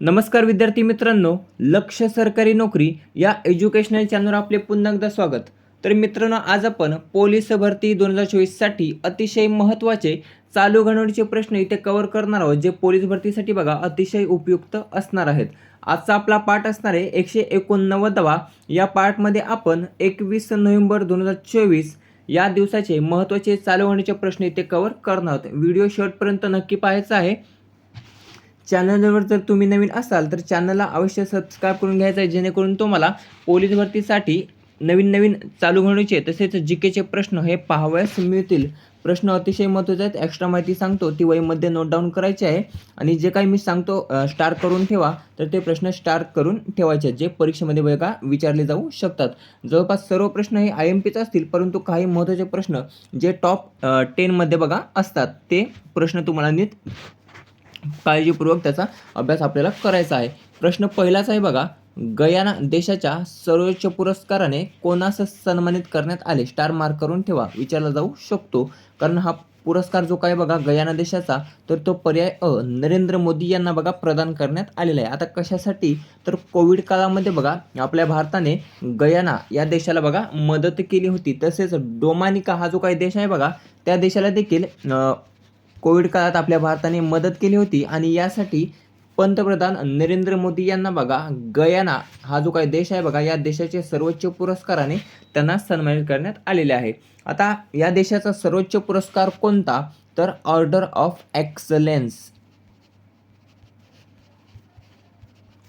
नमस्कार विद्यार्थी मित्रांनो लक्ष सरकारी नोकरी या एज्युकेशनल चॅनलवर आपले पुन्हा एकदा स्वागत. तर मित्रांनो आज आपण पोलीस भरती दोन हजार चोवीससाठी अतिशय महत्त्वाचे चालू घडवणीचे प्रश्न इथे कव्हर करणार आहोत जे पोलीस भरतीसाठी बघा अतिशय उपयुक्त असणार आहेत. आजचा आपला पाठ असणार आहे एकशे एकोणनव्वदवा. या पार्टमध्ये आपण एकवीस नोव्हेंबर दोन हजार चोवीस या दिवसाचे महत्त्वाचे चालू घडवणीचे प्रश्न इथे कव्हर करणार आहोत. व्हिडिओ शेवटपर्यंत नक्की पाहायचा आहे. चॅनलवर जर तुम्ही नवीन असाल तर चॅनलला अवश्य सबस्क्राईब करून घ्यायचं आहे जेणेकरून तुम्हाला पोलीस भरतीसाठी नवीन नवीन चालू घडूचे तसेच जी केचे प्रश्न हे पाहावयास मिळतील. प्रश्न अतिशय महत्त्वाचे आहेत एक्स्ट्रा माहिती सांगतो ती वहीमध्ये नोट डाऊन करायची आहे आणि जे काही मी सांगतो स्टार करून ठेवा तर ते प्रश्न स्टार करून ठेवायचे आहेत जे परीक्षेमध्ये बघा विचारले जाऊ शकतात. जवळपास सर्व प्रश्न हे आय एम पीच असतील परंतु काही महत्त्वाचे प्रश्न जे टॉप टेनमध्ये बघा असतात ते प्रश्न तुम्हाला नीट काळजीपूर्वक त्याचा अभ्यास आपल्याला करायचा आहे. प्रश्न पहिलाच आहे बघा गयाना देशाच्या सर्वोच्च पुरस्काराने कोणास सन्मानित करण्यात आले? स्टार मार्क करून ठेवा विचारला जाऊ शकतो. कारण हा पुरस्कार जो काय बघा गयाना देशाचा तर तो पर्याय अ नरेंद्र मोदी यांना बघा प्रदान करण्यात आलेला आहे. आता कशासाठी? तर कोविड काळामध्ये बघा आपल्या भारताने गयाना या देशाला बघा मदत केली होती. तसेच डोमानिका हा जो काही देश आहे बघा त्या देशाला देखील कोविड काळात आपल्या भारताने मदत केली होती आणि यासाठी पंतप्रधान नरेंद्र मोदी यांना बघा गयाना हा जो काही देश आहे बघा या देशाचे सर्वोच्च पुरस्काराने त्यांना सन्मानित करण्यात आलेले आहे. आता या देशाचा सर्वोच्च पुरस्कार कोणता? तर order of excellence.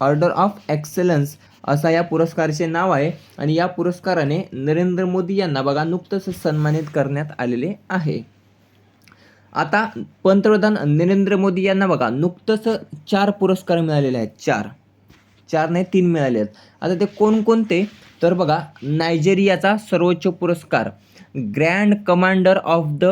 Order of excellence असा या पुरस्काराचे नाव आहे आणि या पुरस्काराने नरेंद्र मोदी यांना बघा नुकतंच सन्मानित करण्यात आलेले आहे. आता पंतप्रधान नरेंद्र मोदी यांना बघा नुकतंच चार पुरस्कार मिळालेले आहेत चार. चार नाही तीन मिळाले आहेत. आता ते कोणकोणते? तर बघा नायजेरियाचा सर्वोच्च पुरस्कार grand commander of the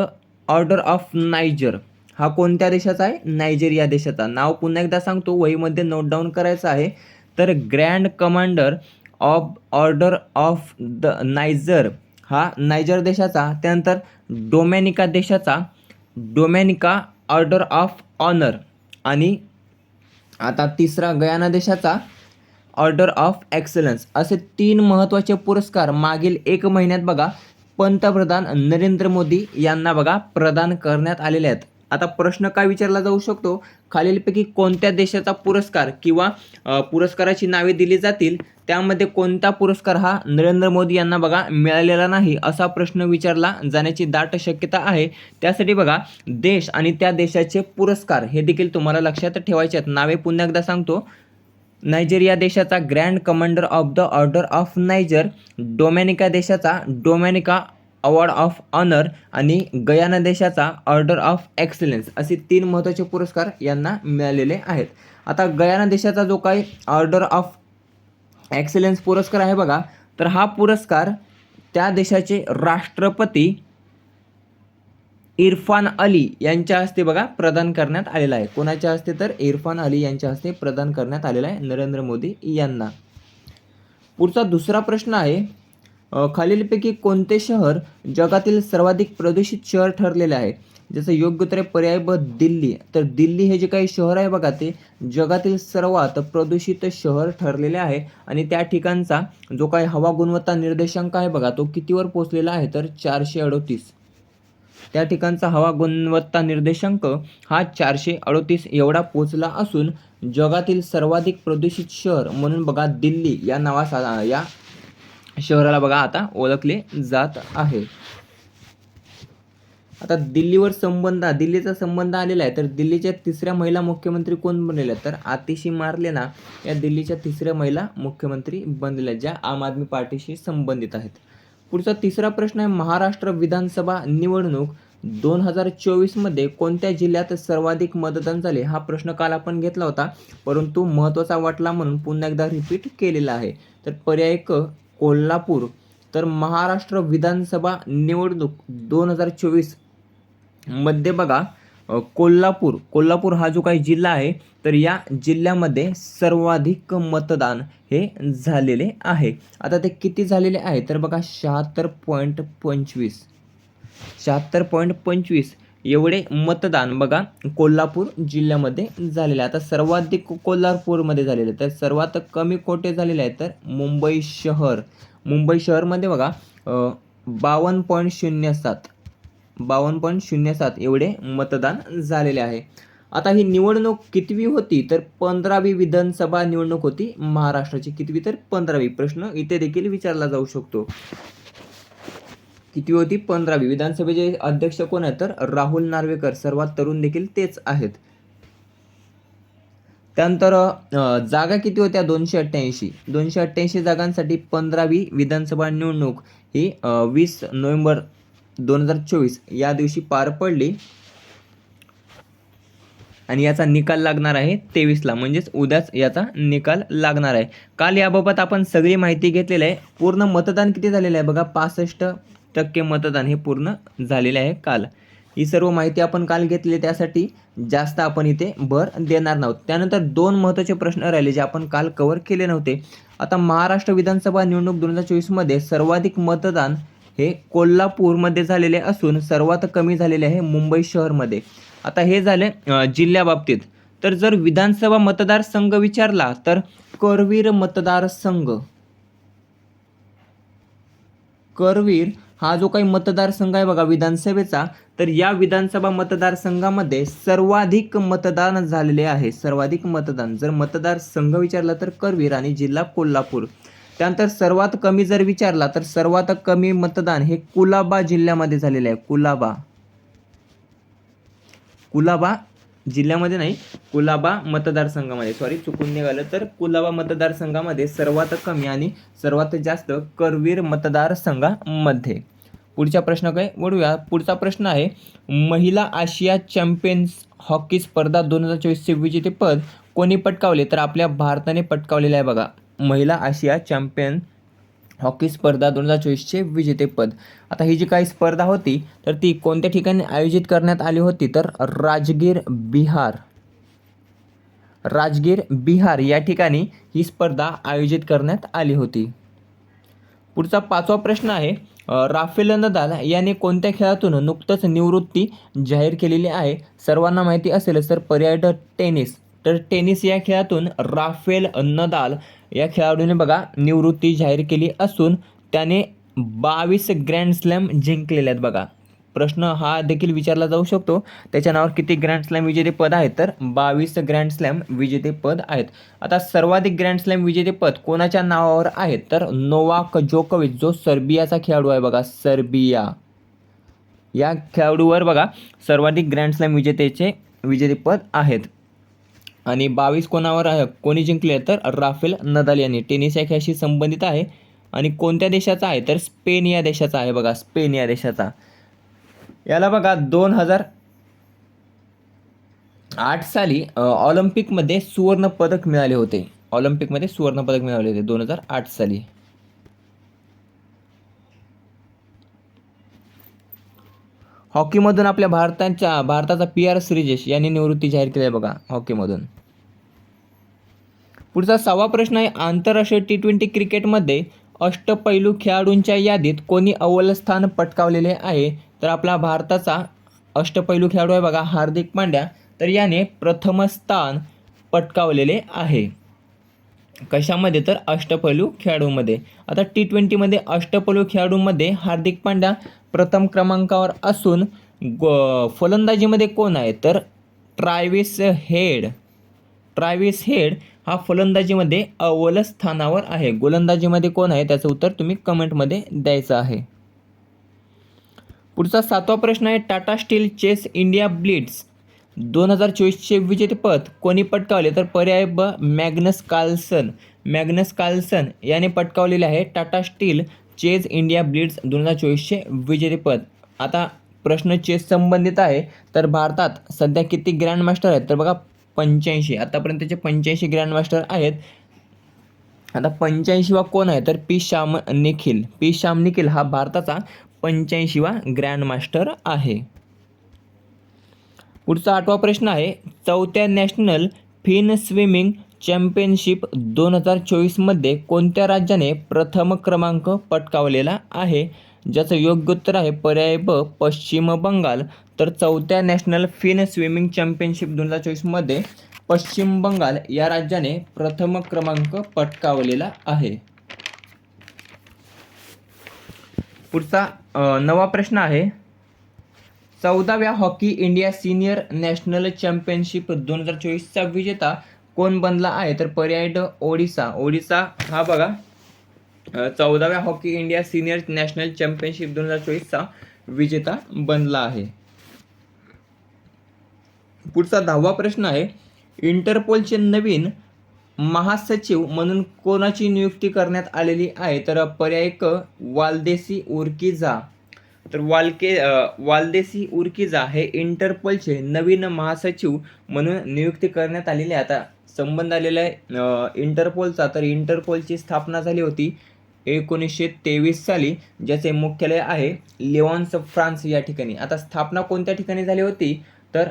order of Niger. हा कोणत्या देशाचा आहे? नायजेरिया देशाचा. नाव पुन्हा एकदा सांगतो वहीमध्ये नोट डाऊन करायचं आहे. तर grand commander of order of the Niger हा नायजर देशाचा. त्यानंतर डोमॅनिका देशाचा. Dominica order of honour. आणि आता तिसरा गयाना देशाचा ऑर्डर ऑफ एक्सलन्स. असे तीन महत्त्वाचे पुरस्कार मागील एक महिन्यात बघा पंतप्रधान नरेंद्र मोदी यांना बघा प्रदान करण्यात आलेले आहेत. आता प्रश्न काय विचारला जाऊ शकतो? खालीलपैकी कोणत्या देशाचा पुरस्कार किंवा पुरस्काराची नावे दिली जातील? त्यामध्ये कोणता पुरस्कार हा नरेंद्र मोदी यांना बघा मिळालेला नाही असा प्रश्न विचारला जाण्याची दाट शक्यता आहे. त्यासाठी बघा देश आणि त्या देशाचे पुरस्कार हे देखील तुम्हाला लक्षात ठेवायचे आहेत. नावे पुन्हा एकदा सांगतो. नायजेरिया देशाचा Grand Commander of the Order of Niger Dominica देशाचा डोमॅनिका अवॉर्ड ऑफ ऑनर आणि गयाना देशाचा ऑर्डर ऑफ एक्सलन्स असे तीन महत्त्वाचे पुरस्कार यांना मिळालेले आहेत. आता गयाना देशाचा जो काही ऑर्डर ऑफ एक्सलन्स पुरस्कार आहे बघा. तर हा पुरस्कार त्या देशाचे राष्ट्रपती इरफान अली यांच्या हस्ते बघा प्रदान करण्यात आलेला आहे. कोणाच्या हस्ते तर? इरफान अली यांच्या हस्ते प्रदान करण्यात आलेला आहे नरेंद्र मोदी यांना. पुढचा दुसरा प्रश्न आहे खालीलपैकी कोणते शहर जगातील सर्वाधिक प्रदूषित शहर ठरलेले आहे? जसं योग्य तर पर्याय ब दिल्ली. तर दिल्ली हे जे काही शहर आहे बघा ते जगातील सर्वात प्रदूषित शहर ठरलेले आहे. आणि त्या ठिकाणचा जो काही हवा गुणवत्ता निर्देशांक आहे बघा तो कितीवर पोचलेला आहे? तर चारशे अडोतीस. त्या ठिकाणचा हवा गुणवत्ता निर्देशांक हा चारशे अडोतीस एवढा पोचला असून जगातील सर्वाधिक प्रदूषित शहर म्हणून बघा दिल्ली या नावा या शहराला बघा आता ओळखले जात आहे. आता दिल्लीवर संबंध दिल्लीचा संबंध आलेला आहे तर दिल्लीच्या तिसऱ्या महिला मुख्यमंत्री कोण बनलेल्या तर आतिशी मारलेना या दिल्लीच्या तिसऱ्या महिला मुख्यमंत्री बनलेल्या आहेत, ज्या आम आदमी पार्टीशी संबंधित आहेत. पुढचा तिसरा प्रश्न आहे महाराष्ट्र विधानसभा निवडणूक दोन हजार चोवीसमध्ये कोणत्या जिल्ह्यात सर्वाधिक मतदान झाले? हा प्रश्न काल आपण घेतला होता परंतु महत्त्वाचा वाटला म्हणून पुन्हा एकदा रिपीट केलेला आहे. तर पर्याय क कोल्हापूर. तर महाराष्ट्र विधानसभा निवडणूक दोन हजार चोवीस मध्ये बघा कोल्हापूर कोल्हापूर हा जो काही जिल्हा आहे तर या जिल्ह्यामध्ये सर्वाधिक मतदान हे झालेले आहे. आता ते किती झालेले आहे? तर बघा शहात्तर पॉईंट पंचवीस. शहात्तर पॉईंट पंचवीस एवढे मतदान बघा कोल्हापूर जिल्ह्यामध्ये झालेले आहे. आता सर्वाधिक कोल्हापूरमध्ये झालेले आहे. तर सर्वात कमी कोठे झालेले आहे तर मुंबई शहर. मुंबई शहरमध्ये बघा बावन्न पॉईंट शून्य सात. बावन्न पॉईंट शून्य सात एवढे मतदान झालेले आहे. आता ही निवडणूक कितवी होती? तर पंधरावी विधानसभा निवडणूक होती. महाराष्ट्राची कितवी? तर पंधरावी. प्रश्न इथे देखील विचारला जाऊ शकतो. किती होती? पंधरावी. विधानसभेचे अध्यक्ष कोण आहेत? तर राहुल नार्वेकर. सर्वात तरुण देखील तेच आहेत. त्यानंतर जागा किती होत्या? दोनशे अठ्ठ्याऐंशी. दोनशे अठ्ठ्याऐंशी जागांसाठी पंधरावी विधानसभा निवडणूक ही वीस नोव्हेंबर दोन हजार चोवीस या दिवशी पार पडली. आणि याचा निकाल लागणार आहे तेवीसला. म्हणजेच उद्याच याचा निकाल लागणार आहे. काल याबाबत आपण सगळी माहिती घेतलेली आहे. पूर्ण मतदान किती झालेलं आहे बघा? पासष्ट टक्के मतदान हे पूर्ण झालेले आहे काल. ही सर्व माहिती आपण काल घेतली त्यासाठी जास्त आपण इथे भर देणार नव्हत त्यानंतर दोन महत्त्वाचे प्रश्न राहिले जे आपण काल कव्हर केले नव्हते. आता महाराष्ट्र विधानसभा निवडणूक दोन हजार चोवीसमध्ये सर्वाधिक मतदान हे कोल्हापूरमध्ये झालेले असून सर्वात कमी झालेले आहे मुंबई शहरमध्ये. आता हे झाले जिल्ह्याबाबतीत. तर जर विधानसभा मतदारसंघ विचारला तर करवीर मतदारसंघ. करवीर हा जो काही मतदारसंघ आहे बघा विधानसभेचा तर या विधानसभा मतदारसंघामध्ये सर्वाधिक मतदान झालेले आहे. सर्वाधिक मतदान. जर मतदारसंघ विचारला तर करवीर आणि जिल्हा कोल्हापूर. त्यानंतर सर्वात कमी जर विचारला तर सर्वात कमी मतदान हे कुलाबा जिल्ह्यामध्ये झालेलं आहे. कुलाबा. कुलाबा जिल्ह्यामध्ये नाही कुलाबा मतदारसंघामध्ये. सॉरी चुकून निघालं. तर कुलाबा मतदारसंघामध्ये सर्वात कमी आणि सर्वात जास्त करवीर मतदारसंघामध्ये. पुढच्या प्रश्न काय वळूया. पुढचा प्रश्न आहे महिला आशिया चॅम्पियन्स हॉकी स्पर्धा दोन हजार चोवीसचे विजेतेपद कोणी पटकावले? तर आपल्या भारताने पटकावलेलं आहे बघा. महिला आशिया चॅम्पियन हॉकी स्पर्धा दोन हजार चोवीसचे विजेतेपद. आता ही जी काही स्पर्धा होती तर ती कोणत्या ठिकाणी आयोजित करण्यात आली होती? तर राजगीर बिहार. राजगीर बिहार या ठिकाणी ही स्पर्धा आयोजित करण्यात आली होती. पुढचा पाचवा प्रश्न आहे राफेल नदाल याने कोणत्या खेळातून नुकतंच निवृत्ती जाहीर केलेली आहे? सर्वांना माहिती असेलच तर पर्याय टेनिस. तर टेनिस या खेळातून राफेल नदाल या खेळाडूने बघा निवृत्ती जाहीर केली असून त्याने बावीस ग्रँड स्लॅम जिंकलेले आहेत बघा. प्रश्न हा देखील विचारला जाऊ शकतो. त्याच्या नावावर किती ग्रँड स्लॅम विजेतेपद आहेत? तर बावीस ग्रँड स्लॅम विजेतेपद आहेत. आता सर्वाधिक ग्रँड स्लॅम विजेतेपद कोणाच्या नावावर आहेत? तर नोवाक जोकोविच जो सर्बियाचा खेळाडू आहे बघा सर्बिया. या खेळाडूवर बघा सर्वाधिक ग्रँड स्लॅम विजेतेचे विजेतेपद आहेत. आणि बावीस कोणावर आहे कोणी जिंकले तर राफेल नदाल यांनी. टेनिस या खेळाशी संबंधित आहे. आणि कोणत्या देशाचा आहे? तर स्पेन या देशाचा आहे बघा स्पेन या देशाचा. याला बघा दोन हजार आठ साली ऑलिम्पिकमध्ये सुवर्ण पदक मिळाले होते. ऑलिम्पिकमध्ये सुवर्ण पदक मिळाले होते दोन हजार आठ साली. हॉकीमधून आपल्या भारताच्या भारताचा पी आर श्रीजेश यांनी निवृत्ती जाहीर केली आहे बघा हॉकीमधून. पुढचा सहावा प्रश्न आहे आंतरराष्ट्रीय टी ट्वेंटी क्रिकेटमध्ये अष्टपैलू खेळाडूंच्या यादीत कोणी अव्वल स्थान पटकावलेले आहे? तर आपला भारताचा अष्टपैलू खेळाडू आहे बघा हार्दिक पांड्या. तर याने प्रथम स्थान पटकावलेले आहे. कशामध्ये? तर अष्टपैलू खेळाडूमध्ये. आता टी ट्वेंटीमध्ये अष्टपैलू खेळाडूमध्ये हार्दिक पांड्या प्रथम क्रमांकावर असून ग फलंदाजीमध्ये कोण आहे? तर ट्रायविस हेड. ट्रायविस हेड हा फलंदाजीमध्ये अव्वल स्थानावर आहे. गोलंदाजीमध्ये कोण आहे? त्याचं उत्तर तुम्ही कमेंटमध्ये द्यायचं आहे. पुढचा सातवा प्रश्न आहे Tata steel chess India blitz दोन हजार चोवीसचे विजेतेपद कोणी पटकावले? तर पर्याय ब मॅग्नस कार्लसन. मॅग्नस कार्लसन याने पटकावलेले आहे Tata steel chess India blitz दोन हजार चोवीसचे विजेतेपद. आता प्रश्न चेस संबंधित आहे तर भारतात सध्या किती ग्रँड मास्टर आहेत? तर बघा पंच्याऐंशी. आतापर्यंतचे पंच्याऐंशी ग्रँडमास्टर आहेत. आता पंच्याऐंशीवा कोण आहे? तर पी श्याम निखिल. पी श्याम निखिल हा भारताचा पंच्याऐंशीवा ग्रँडमास्टर आहे. पुढचा आठवा प्रश्न आहे. चौथ्या नॅशनल फिन स्विमिंग चॅम्पियनशिप दोन हजार चोवीसमध्ये कोणत्या राज्याने प्रथम क्रमांक पटकावलेला आहे? ज्याचं योग्य उत्तर आहे पर्याय ब पश्चिम बंगाल. तर चौथ्या नॅशनल फिन स्विमिंग चॅम्पियनशिप दोन हजार चोवीसमध्ये पश्चिम बंगाल या राज्याने प्रथम क्रमांक पटकावलेला आहे. पुढचा नवा प्रश्न आहे. चौदाव्या hockey India senior national championship दोन हजार चोवीसचा विजेता कोण बनला आहे? तर पर्याय ड ओडिसा. ओडिसा हा बघा. चौदाव्या hockey India senior national championship दोन हजार चोवीसचा विजेता बनला आहे. पुढचा दहावा प्रश्न आहे इंटरपोलचे नवीन महासचिव म्हणून कोणाची नियुक्ती करण्यात आलेली आहे? तर पर्याय क वालदेसी उर्किझा तर वालके वालदेसी उर्किझा हे इंटरपोलचे नवीन महासचिव म्हणून नियुक्ती करण्यात आलेली आहे. आता संबंध आलेला आहे इंटरपोलचा. तर इंटरपोलची स्थापना झाली होती एकोणीसशे तेवीस साली ज्याचे मुख्यालय आहे लिओन्स फ्रान्स या ठिकाणी. आता स्थापना कोणत्या ठिकाणी झाली होती? तर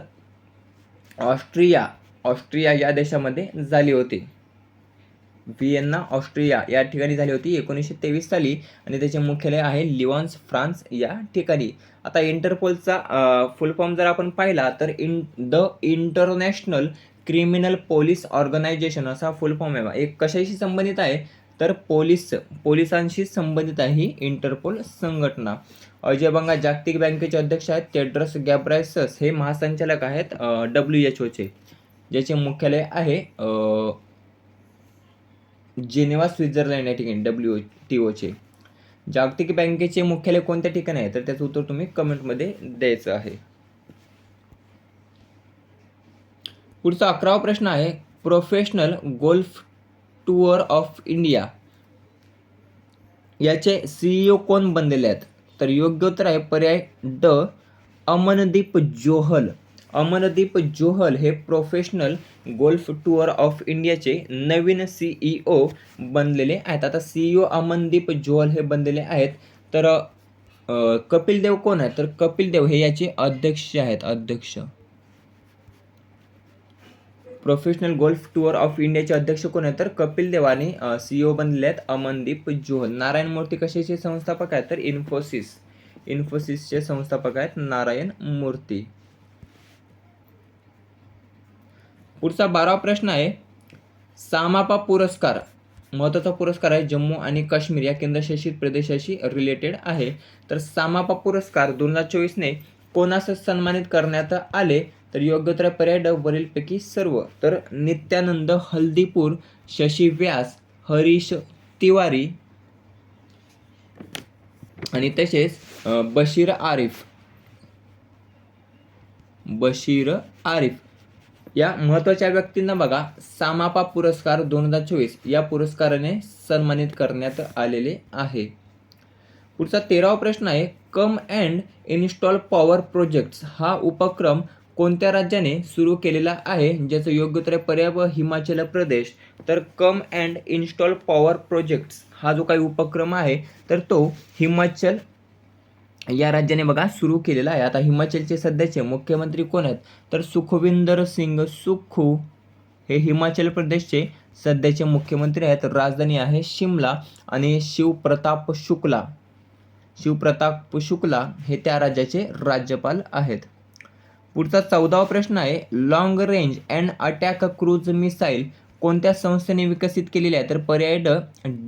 ऑस्ट्रिया ऑस्ट्रिया या देशामध्ये झाली होती. व्हिएन्ना ऑस्ट्रिया या ठिकाणी झाली होती एकोणीसशे तेवीस साली आणि त्याचे मुख्यालय आहे लिओन्स फ्रान्स या ठिकाणी. आता इंटरपोलचा फुल फॉर्म जर आपण पाहिला तर in the international criminal police organisation असा फुल फॉर्म आहे बा. एक कशाशी संबंधित आहे? तर पोलीस पोलिसांशी संबंधित आहे ही इंटरपोल संघटना. अजय बंगा जागतिक बँकेचे अध्यक्ष आहेत टेड्रस गॅब्रायसस हे महासंचालक आहेत डब्ल्यू एच ओचे ज्याचे मुख्यालय आहे जेनेवा स्वित्झर्लंड या ठिकाणी डब्ल्यू टी ओचे जागतिक बँकेचे मुख्यालय कोणत्या ठिकाणी आहे? तर त्याचं उत्तर तुम्ही कमेंटमध्ये द्यायचं आहे. पुढचा अकरावा प्रश्न आहे professional golf tour of India. याचे सीईओ कोण बनलेले आहेत? तर योग्य उत्तर आहे पर्याय ड. अमनदीप जोहल. अमनदीप जोहल हे प्रोफेशनल गोल्फ टूअर ऑफ इंडियाचे नवीन सीईओ बनलेले आहेत. आता सीईओ अमनदीप जोहल हे बनलेले आहेत. तर कपिल देव कोण आहेत? तर कपिल देव हे याचे अध्यक्ष आहेत. अध्यक्ष. प्रोफेशनल गोल्फ टूअर ऑफ इंडियाचे अध्यक्ष कोण आहेत? तर कपिल देवानी सी सीईओ बनलेले आहेत अमनदीप जोहल. नारायण मूर्ती कशाचे संस्थापक आहेत? तर इन्फोसिस. इन्फोसिसचे संस्थापक आहेत नारायण मूर्ती. पुढचा बारावा प्रश्न आहे सामापा पुरस्कार. महत्त्वाचा पुरस्कार आहे जम्मू आणि काश्मीर या केंद्रशासित प्रदेशाशी रिलेटेड आहे. तर सामापा पुरस्कार दोन हजार चोवीसने कोणास सन्मानित करण्यात आले? तर योग्य तर आहे पर्याय वरीलपैकी सर्व. तर नित्यानंद हल्दीपूर शशी व्यास हरीश तिवारी आणि तसेच बशीर आरिफ. बशीर आरिफ. या महत्त्वाच्या व्यक्तींना बघा. सामापा पुरस्कार दोन हजार चोवीस. या पुरस्काराने सन्मानित करण्यात आलेले आहे. पुढचा तेरावा प्रश्न आहे. Come and install power projects हा उपक्रम कोणत्या राज्याने सुरू केलेला आहे ज्याचं योग्य तर पर्याय व हिमाचल प्रदेश? तर come and install power projects हा जो काही उपक्रम आहे तर तो हिमाचल या राज्याने बघा सुरू केलेला आहे. आता हिमाचलचे सध्याचे मुख्यमंत्री कोण आहेत? तर सुखविंदर सिंग सुखू हे हिमाचल प्रदेशचे सध्याचे मुख्यमंत्री आहेत. राजधानी आहे शिमला आणि शिवप्रताप शुक्ला. शिवप्रताप शुक्ला हे त्या राज्याचे राज्यपाल आहेत. पुढचा चौदावा प्रश्न आहे long range and attack cruise missile कोणत्या संस्थेने विकसित केलेली आहे? तर पर्याय ड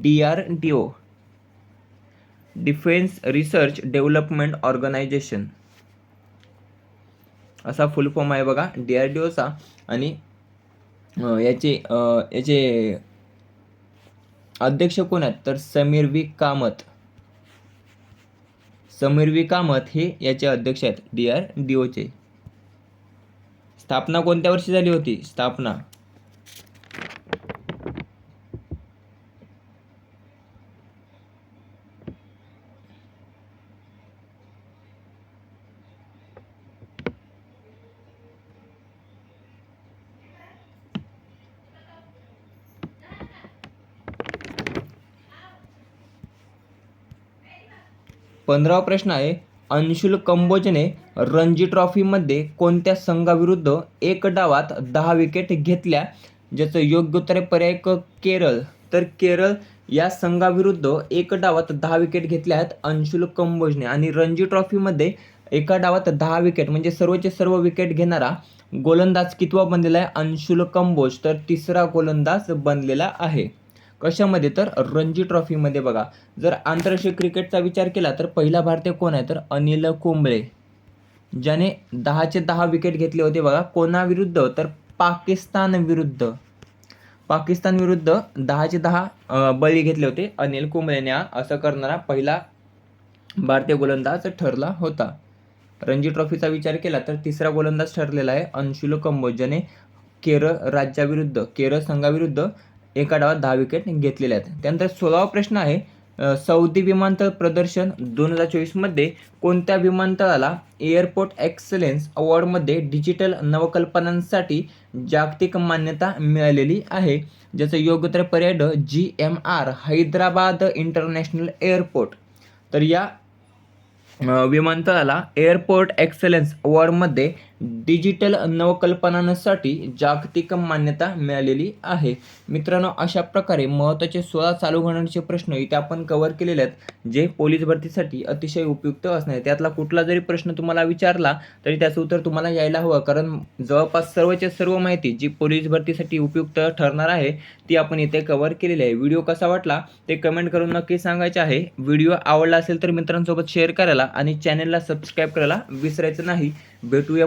D R D O defence research development organisation असा फुल फॉर्म आहे बघा डी आर डी ओचा आणि याचे याचे अध्यक्ष कोण आहेत? तर समीर वी कामत. समीर वी कामत हे याचे अध्यक्ष आहेत डी आर डी ओचे स्थापना कोणत्या वर्षी झाली होती? स्थापना. पंधरावा प्रश्न आहे अंशुल कंबोजने रणजी ट्रॉफीमध्ये कोणत्या संघाविरुद्ध एक डावात दहा विकेट घेतल्या? ज्याचं योग्य उत्तर आहे पर्याय क केरळ. तर केरळ या संघाविरुद्ध एक डावात दहा विकेट घेतल्या आहेत अंशुल कंबोजने. आणि रणजी ट्रॉफीमध्ये एका डावात दहा विकेट म्हणजे सर्वचे सर्व विकेट घेणारा गोलंदाज कितवा बनलेला आहे? अंशुल कंबोज. तर तिसरा गोलंदाज बनलेला आहे. कशामध्ये? तर रणजी ट्रॉफीमध्ये बघा. जर आंतरराष्ट्रीय क्रिकेटचा विचार केला तर पहिला भारतीय कोण आहे? तर अनिल कुंबळे. ज्याने दहाचे दहा विकेट घेतले होते बघा कोणाविरुद्ध? तर पाकिस्तान विरुद्ध. पाकिस्तान विरुद्ध दहाचे दहा बळी घेतले होते अनिल कुंबळेने. हा असं करणारा पहिला भारतीय गोलंदाज ठरला होता. रणजी ट्रॉफीचा विचार केला तर तिसरा गोलंदाज ठरलेला आहे अंशुल कंबोज ज्याने केरळ राज्याविरुद्ध केरळ संघाविरुद्ध एका डावात दहा विकेट घेतलेले आहेत. त्यानंतर सोळावा प्रश्न आहे सौदी विमानतळ प्रदर्शन दोन हजार चोवीसमध्ये कोणत्या विमानतळाला एअरपोर्ट एक्सलेन्स अवॉर्डमध्ये डिजिटल नवकल्पनांसाठी जागतिक मान्यता मिळालेली आहे? ज्याचं योग्यतर पर्याय G M R Hyderabad international airport. तर या विमानतळाला एअरपोर्ट एक्सलेन्स अवॉर्डमध्ये डिजिटल नवकल्पनांसाठी जागतिक मान्यता मिळालेली आहे. मित्रांनो अशा प्रकारे महत्त्वाचे सोळा चालू घडण्याचे प्रश्न इथे आपण कव्हर केलेले आहेत जे पोलीस भरतीसाठी अतिशय उपयुक्त असणार. आहे त्यातला कुठला जरी प्रश्न तुम्हाला विचारला तरी त्याचं उत्तर तुम्हाला यायला हवं. कारण जवळपास सर्वच्या सर्व माहिती जी पोलीस भरतीसाठी उपयुक्त ठरणार आहे ती आपण इथे कव्हर केलेली आहे. व्हिडिओ कसा वाटला ते कमेंट करून नक्की सांगायचे आहे. व्हिडिओ आवडला असेल तर मित्रांसोबत शेअर करायला आणि चॅनलला सबस्क्राईब करायला विसरायचं नाही. भेटूया